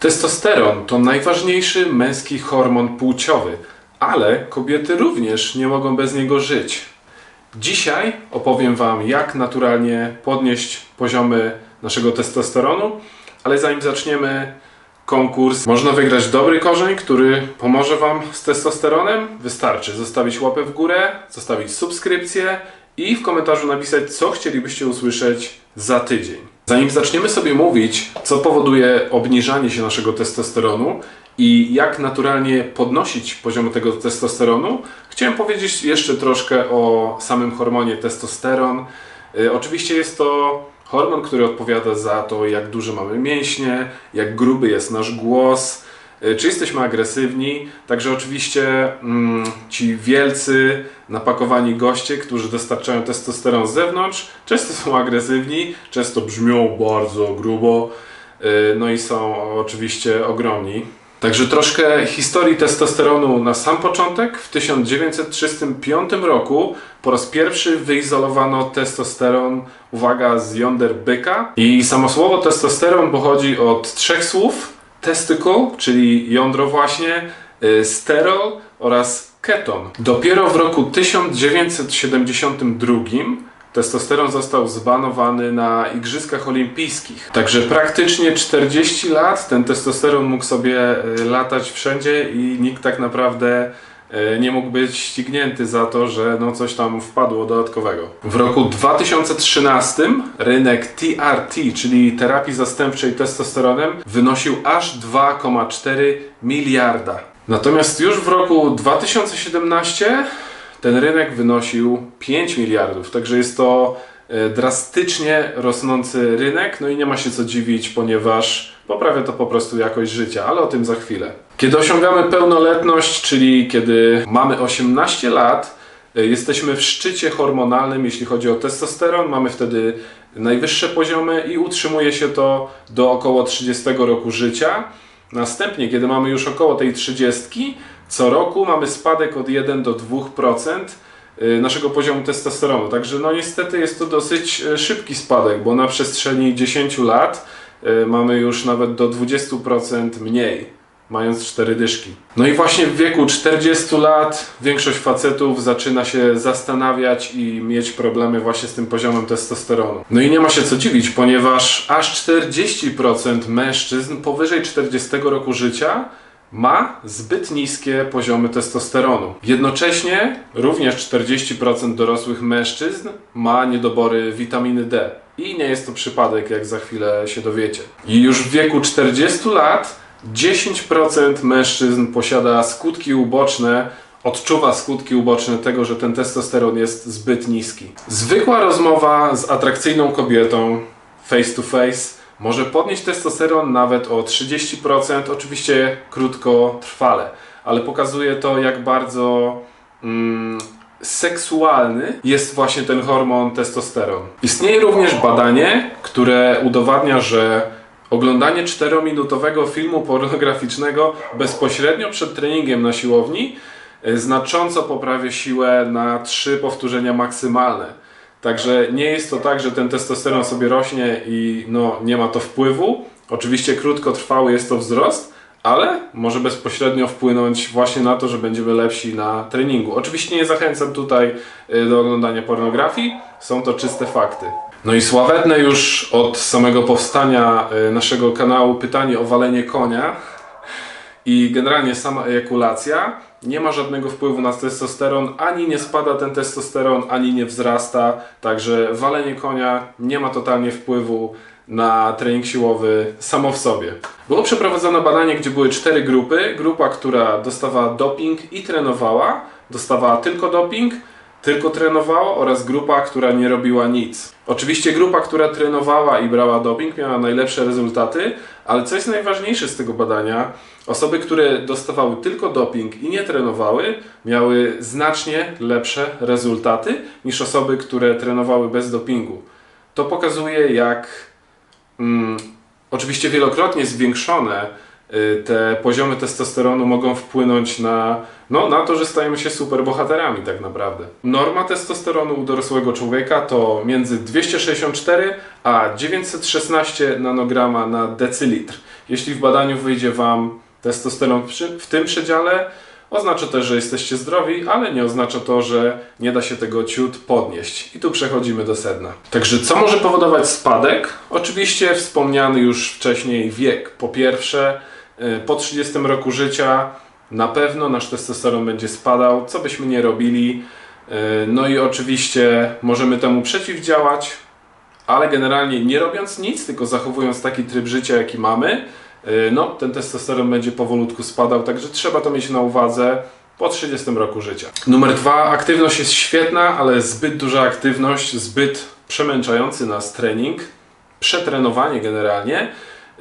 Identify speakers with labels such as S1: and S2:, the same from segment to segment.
S1: Testosteron to najważniejszy męski hormon płciowy, ale kobiety również nie mogą bez niego żyć. Dzisiaj opowiem Wam, jak naturalnie podnieść poziomy naszego testosteronu, ale zanim zaczniemy konkurs, można wygrać dobry korzeń, który pomoże Wam z testosteronem. Wystarczy zostawić łapę w górę, zostawić subskrypcję i w komentarzu napisać, co chcielibyście usłyszeć za tydzień. Zanim zaczniemy sobie mówić, co powoduje obniżanie się naszego testosteronu i jak naturalnie podnosić poziom tego testosteronu, chciałem powiedzieć jeszcze troszkę o samym hormonie testosteron. Y, Oczywiście jest to hormon, który odpowiada za to, jak duże mamy mięśnie, jak gruby jest nasz głos, czy jesteśmy agresywni. Także oczywiście mm, ci wielcy, napakowani goście, którzy dostarczają testosteron z zewnątrz, często są agresywni, często brzmią bardzo grubo, y, no i są oczywiście ogromni. Także troszkę historii testosteronu na sam początek. W 1935 roku po raz pierwszy wyizolowano testosteron, uwaga, z jąder byka. I samo słowo testosteron pochodzi od trzech słów. Testicle, czyli jądro właśnie, y, sterol oraz keton. Dopiero w roku 1972 testosteron został zbanowany na Igrzyskach Olimpijskich. Także praktycznie 40 lat ten testosteron mógł sobie y, latać wszędzie i nikt tak naprawdę nie mógł być ścignięty za to, że no coś tam wpadło dodatkowego. W roku 2013 rynek TRT, czyli terapii zastępczej testosteronem, wynosił aż 2,4 miliarda. Natomiast już w roku 2017 ten rynek wynosił 5 miliardów, także jest to e, drastycznie rosnący rynek, no i nie ma się co dziwić, ponieważ poprawia to po prostu jakość życia, ale o tym za chwilę. Kiedy osiągamy pełnoletność, czyli kiedy mamy 18 lat, e, jesteśmy w szczycie hormonalnym, jeśli chodzi o testosteron, mamy wtedy najwyższe poziomy i utrzymuje się to do około 30 roku życia. Następnie, kiedy mamy już około tej 30, co roku mamy spadek od 1 do 2% y, naszego poziomu testosteronu. Także no niestety jest to dosyć y, szybki spadek, bo na przestrzeni 10 lat mamy już nawet do 20% mniej. Mając 4 dyszki. No i właśnie w wieku 40 lat większość facetów zaczyna się zastanawiać i mieć problemy właśnie z tym poziomem testosteronu. No i nie ma się co dziwić, ponieważ aż 40% mężczyzn powyżej 40 roku życia ma zbyt niskie poziomy testosteronu. Jednocześnie również 40% dorosłych mężczyzn ma niedobory witaminy D. I nie jest to przypadek, jak za chwilę się dowiecie. I już w wieku 40 lat 10% mężczyzn posiada skutki uboczne, odczuwa skutki uboczne tego, że ten testosteron jest zbyt niski. Zwykła rozmowa z atrakcyjną kobietą face to face może podnieść testosteron nawet o 30%, oczywiście krótkotrwale, ale pokazuje to, jak bardzo mm, seksualny jest właśnie ten hormon testosteron. Istnieje również badanie, które udowadnia, że oglądanie 4-minutowego filmu pornograficznego bezpośrednio przed treningiem na siłowni y, znacząco poprawia siłę na 3 powtórzenia maksymalne. Także nie jest to tak, że ten testosteron sobie rośnie i no, nie ma to wpływu. Oczywiście krótkotrwały jest to wzrost, ale może bezpośrednio wpłynąć właśnie na to, że będziemy lepsi na treningu. Oczywiście nie zachęcam tutaj y, do oglądania pornografii, są to czyste fakty. No i sławetne już od samego powstania y, naszego kanału pytanie o walenie konia. I generalnie sama ejakulacja. Nie ma żadnego wpływu na testosteron, ani nie spada ten testosteron, ani nie wzrasta, także walenie konia nie ma totalnie wpływu na trening siłowy samo w sobie. Było przeprowadzone badanie, gdzie były cztery grupy. Grupa, która dostawała doping i trenowała, dostawała tylko doping, tylko trenowała oraz grupa, która nie robiła nic. Oczywiście grupa, która trenowała i brała doping miała najlepsze rezultaty, ale co jest najważniejsze z tego badania, osoby, które dostawały tylko doping i nie trenowały, miały znacznie lepsze rezultaty niż osoby, które trenowały bez dopingu. To pokazuje, jak mm, oczywiście wielokrotnie zwiększone te poziomy testosteronu mogą wpłynąć na, no, na to, że stajemy się superbohaterami tak naprawdę. Norma testosteronu u dorosłego człowieka to między 264 a 916 nanograma na decylitr. Jeśli w badaniu wyjdzie Wam testosteron w tym przedziale, oznacza to, że jesteście zdrowi, ale nie oznacza to, że nie da się tego ciut podnieść. I tu przechodzimy do sedna. Także co może powodować spadek? Oczywiście wspomniany już wcześniej wiek. Po pierwsze, y, po 30 roku życia na pewno nasz testosteron będzie spadał, co byśmy nie robili. Y, No i oczywiście możemy temu przeciwdziałać, ale generalnie nie robiąc nic, tylko zachowując taki tryb życia, jaki mamy, y, no ten testosteron będzie powolutku spadał, także trzeba to mieć na uwadze po 30 roku życia. Numer dwa, aktywność jest świetna, ale zbyt duża aktywność, zbyt przemęczający nas trening, przetrenowanie generalnie,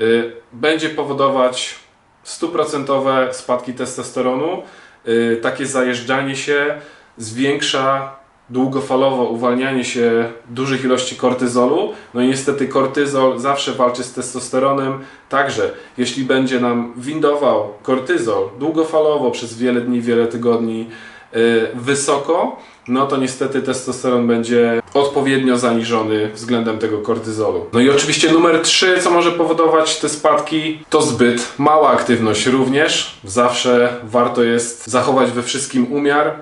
S1: y, będzie powodować stuprocentowe spadki testosteronu. Y, Takie zajeżdżanie się zwiększa długofalowo uwalnianie się dużych ilości kortyzolu. No i niestety kortyzol zawsze walczy z testosteronem. Także jeśli będzie nam windował kortyzol długofalowo przez wiele dni, wiele tygodni y, wysoko, no to niestety testosteron będzie odpowiednio zaniżony względem tego kortyzolu. No i oczywiście numer 3, co może powodować te spadki, to zbyt mała aktywność również. Zawsze warto jest zachować we wszystkim umiar,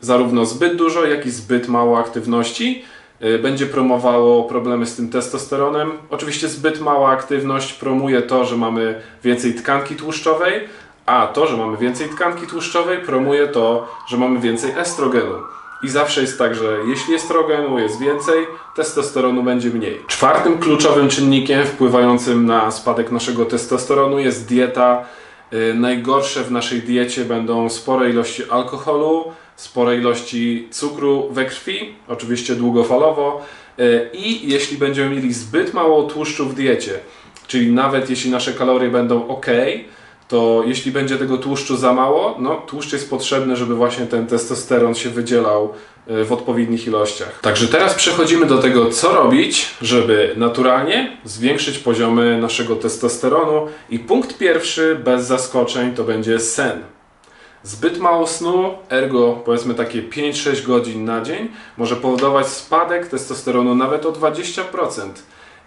S1: zarówno zbyt dużo, jak i zbyt mało aktywności y, będzie promowało problemy z tym testosteronem. Oczywiście zbyt mała aktywność promuje to, że mamy więcej tkanki tłuszczowej, a to, że mamy więcej tkanki tłuszczowej promuje to, że mamy więcej estrogenu. I zawsze jest tak, że jeśli estrogenu jest więcej, testosteronu będzie mniej. Czwartym kluczowym czynnikiem wpływającym na spadek naszego testosteronu jest dieta. Y, Najgorsze w naszej diecie będą spore ilości alkoholu, spore ilości cukru we krwi, oczywiście długofalowo. Y, I jeśli będziemy mieli zbyt mało tłuszczu w diecie, czyli nawet jeśli nasze kalorie będą ok, to jeśli będzie tego tłuszczu za mało, no tłuszcz jest potrzebny, żeby właśnie ten testosteron się wydzielał y, w odpowiednich ilościach. Także teraz przechodzimy do tego, co robić, żeby naturalnie zwiększyć poziomy naszego testosteronu. I punkt pierwszy, bez zaskoczeń, to będzie sen. Zbyt mało snu, ergo powiedzmy takie 5-6 godzin na dzień, może powodować spadek testosteronu nawet o 20%.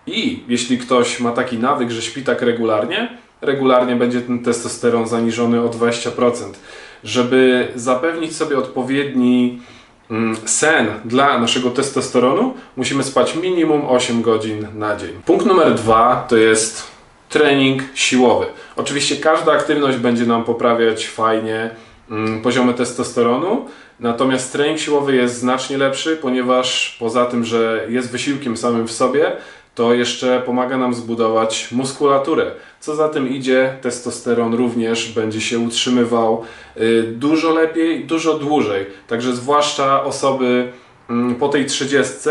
S1: I jeśli ktoś ma taki nawyk, że śpi tak regularnie, regularnie będzie ten testosteron zaniżony o 20%. Żeby zapewnić sobie odpowiedni mm, sen dla naszego testosteronu, musimy spać minimum 8 godzin na dzień. Punkt numer dwa to jest trening siłowy. Oczywiście każda aktywność będzie nam poprawiać fajnie mm, poziomy testosteronu, natomiast trening siłowy jest znacznie lepszy, ponieważ poza tym, że jest wysiłkiem samym w sobie, to jeszcze pomaga nam zbudować muskulaturę. Co za tym idzie, testosteron również będzie się utrzymywał y, dużo lepiej, dużo dłużej. Także zwłaszcza osoby mm, po tej 30,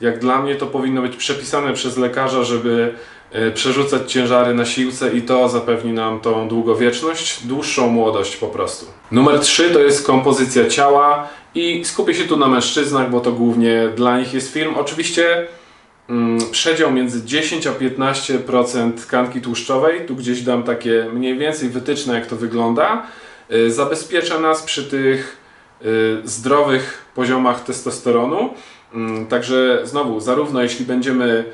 S1: jak dla mnie to powinno być przepisane przez lekarza, żeby y, przerzucać ciężary na siłce i to zapewni nam tą długowieczność, dłuższą młodość po prostu. Numer 3 to jest kompozycja ciała i skupię się tu na mężczyznach, bo to głównie dla nich jest film. Oczywiście przedział między 10 a 15% tkanki tłuszczowej, tu gdzieś dam takie mniej więcej wytyczne jak to wygląda, y, zabezpiecza nas przy tych y, zdrowych poziomach testosteronu. Mm, Także znowu, zarówno jeśli będziemy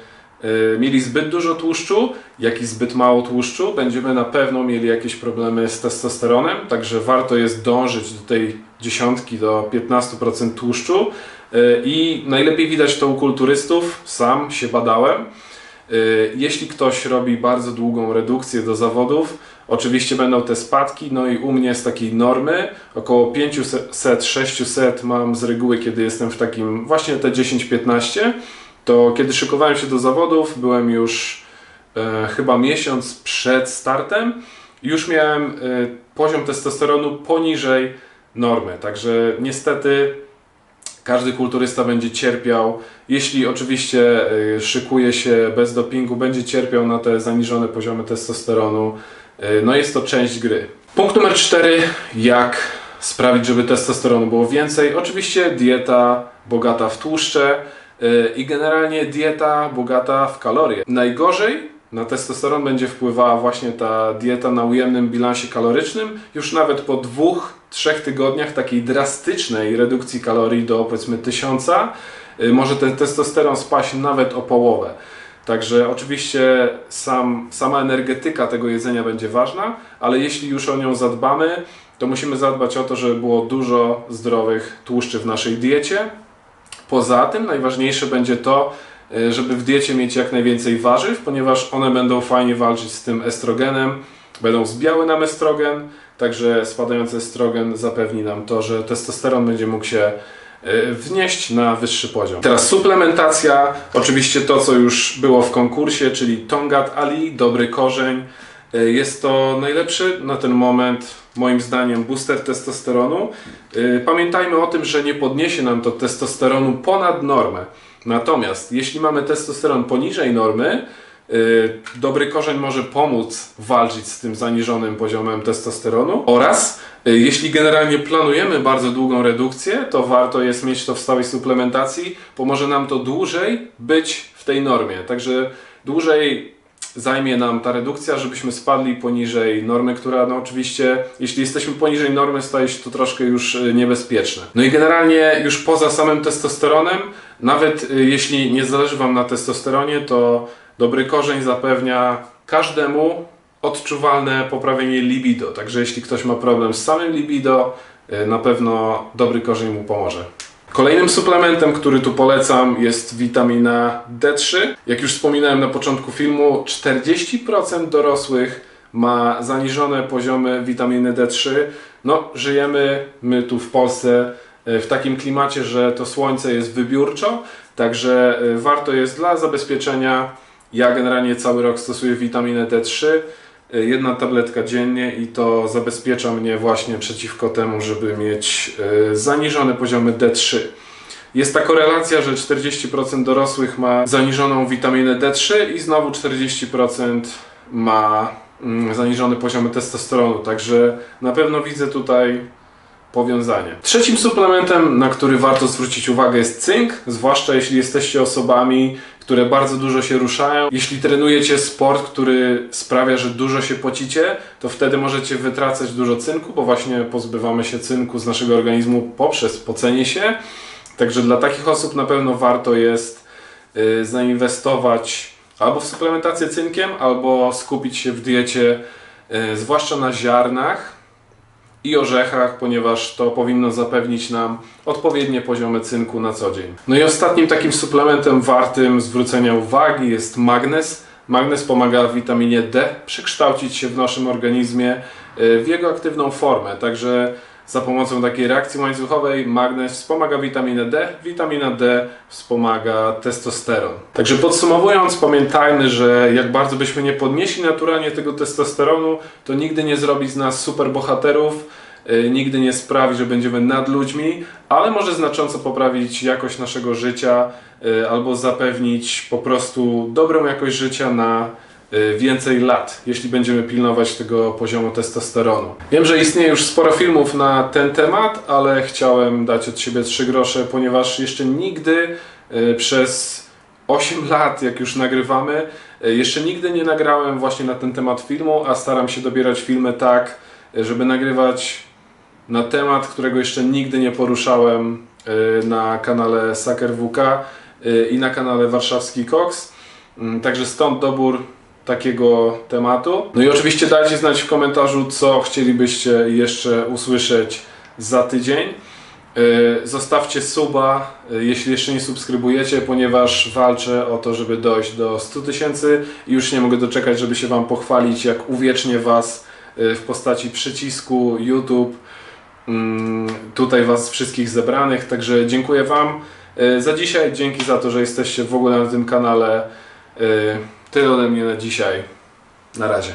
S1: mieli zbyt dużo tłuszczu, jak i zbyt mało tłuszczu, będziemy na pewno mieli jakieś problemy z testosteronem, także warto jest dążyć do tej dziesiątki do 15% tłuszczu. Y, i najlepiej widać to u kulturystów, sam się badałem. Y, Jeśli ktoś robi bardzo długą redukcję do zawodów, oczywiście będą te spadki, no i u mnie z takiej normy. Około 500-600 mam z reguły, kiedy jestem w takim właśnie te 10-15, to kiedy szykowałem się do zawodów, byłem już e, chyba miesiąc przed startem, już miałem e, poziom testosteronu poniżej normy, także niestety każdy kulturysta będzie cierpiał, jeśli oczywiście y, szykuje się bez dopingu, będzie cierpiał na te zaniżone poziomy testosteronu. Y, No jest to część gry. Punkt numer 4. Jak sprawić, żeby testosteronu było więcej? Oczywiście dieta bogata w tłuszcze i generalnie dieta bogata w kalorie. Najgorzej na testosteron będzie wpływała właśnie ta dieta na ujemnym bilansie kalorycznym. Już nawet po dwóch, trzech tygodniach takiej drastycznej redukcji kalorii do powiedzmy tysiąca, y, może ten testosteron spaść nawet o połowę. Także oczywiście sam, sama energetyka tego jedzenia będzie ważna, ale jeśli już o nią zadbamy, to musimy zadbać o to, żeby było dużo zdrowych tłuszczy w naszej diecie. Poza tym najważniejsze będzie to, y, żeby w diecie mieć jak najwięcej warzyw, ponieważ one będą fajnie walczyć z tym estrogenem, będą zbiały nam estrogen, także spadający estrogen zapewni nam to, że testosteron będzie mógł się y, wnieść na wyższy poziom. Teraz suplementacja, oczywiście to co już było w konkursie, czyli Tongat Ali, dobry korzeń. Y, Jest to najlepszy na ten moment, moim zdaniem, booster testosteronu. Y, Pamiętajmy o tym, że nie podniesie nam to testosteronu ponad normę. Natomiast jeśli mamy testosteron poniżej normy, y, dobry korzeń może pomóc walczyć z tym zaniżonym poziomem testosteronu oraz y, jeśli generalnie planujemy bardzo długą redukcję, to warto jest mieć to w stałej suplementacji. Pomoże nam to dłużej być w tej normie. Także dłużej zajmie nam ta redukcja, żebyśmy spadli poniżej normy, która no oczywiście, jeśli jesteśmy poniżej normy, staje się to troszkę już y, niebezpieczne. No i generalnie już poza samym testosteronem, nawet y, jeśli nie zależy Wam na testosteronie, to dobry korzeń zapewnia każdemu odczuwalne poprawienie libido. Także jeśli ktoś ma problem z samym libido, y, na pewno dobry korzeń mu pomoże. Kolejnym suplementem, który tu polecam jest witamina D3. Jak już wspominałem na początku filmu, 40% dorosłych ma zaniżone poziomy witaminy D3. No, żyjemy my tu w Polsce e, w takim klimacie, że to słońce jest wybiórczo, także e, warto jest dla zabezpieczenia. Ja generalnie cały rok stosuję witaminę D3 e, jedna tabletka dziennie i to zabezpiecza mnie właśnie przeciwko temu, żeby mieć e, zaniżone poziomy D3. Jest ta korelacja, że 40% dorosłych ma zaniżoną witaminę D3 i znowu 40% ma mm, zaniżone poziomy testosteronu, także na pewno widzę tutaj powiązanie. Trzecim suplementem, na który warto zwrócić uwagę jest cynk, zwłaszcza jeśli jesteście osobami, które bardzo dużo się ruszają. Jeśli trenujecie sport, który sprawia, że dużo się pocicie, to wtedy możecie wytracać dużo cynku, bo właśnie pozbywamy się cynku z naszego organizmu poprzez pocenie się. Także dla takich osób na pewno warto jest y, zainwestować albo w suplementację cynkiem, albo skupić się w diecie, y, zwłaszcza na ziarnach i orzechach, ponieważ to powinno zapewnić nam odpowiednie poziomy cynku na co dzień. No i ostatnim takim suplementem wartym zwrócenia uwagi jest magnez. Magnez pomaga witaminie D przekształcić się w naszym organizmie y, w jego aktywną formę, także za pomocą takiej reakcji łańcuchowej magnez wspomaga witaminę D, witamina D wspomaga testosteron. Także podsumowując, pamiętajmy, że jak bardzo byśmy nie podnieśli naturalnie tego testosteronu, to nigdy nie zrobi z nas superbohaterów, yy, nigdy nie sprawi, że będziemy nad ludźmi, ale może znacząco poprawić jakość naszego życia yy, albo zapewnić po prostu dobrą jakość życia na y, więcej lat, jeśli będziemy pilnować tego poziomu testosteronu. Wiem, że istnieje już sporo filmów na ten temat, ale chciałem dać od siebie trzy grosze, ponieważ jeszcze nigdy y, przez 8 lat, jak już nagrywamy, y, jeszcze nigdy nie nagrałem właśnie na ten temat filmu, a staram się dobierać filmy tak, y, żeby nagrywać na temat, którego jeszcze nigdy nie poruszałem y, na kanale Saker WK y, i na kanale Warszawski Cox. Mm, Także stąd dobór takiego tematu. No i oczywiście dajcie znać w komentarzu, co chcielibyście jeszcze usłyszeć za tydzień. Yy, Zostawcie suba, yy, jeśli jeszcze nie subskrybujecie, ponieważ walczę o to, żeby dojść do 100 tysięcy i już nie mogę doczekać, żeby się Wam pochwalić, jak uwiecznię Was yy, w postaci przycisku YouTube. Mm, Tutaj Was wszystkich zebranych, także dziękuję Wam za dzisiaj. Dzięki za to, że jesteście w ogóle na tym kanale. Tyle ode mnie na dzisiaj. Na razie.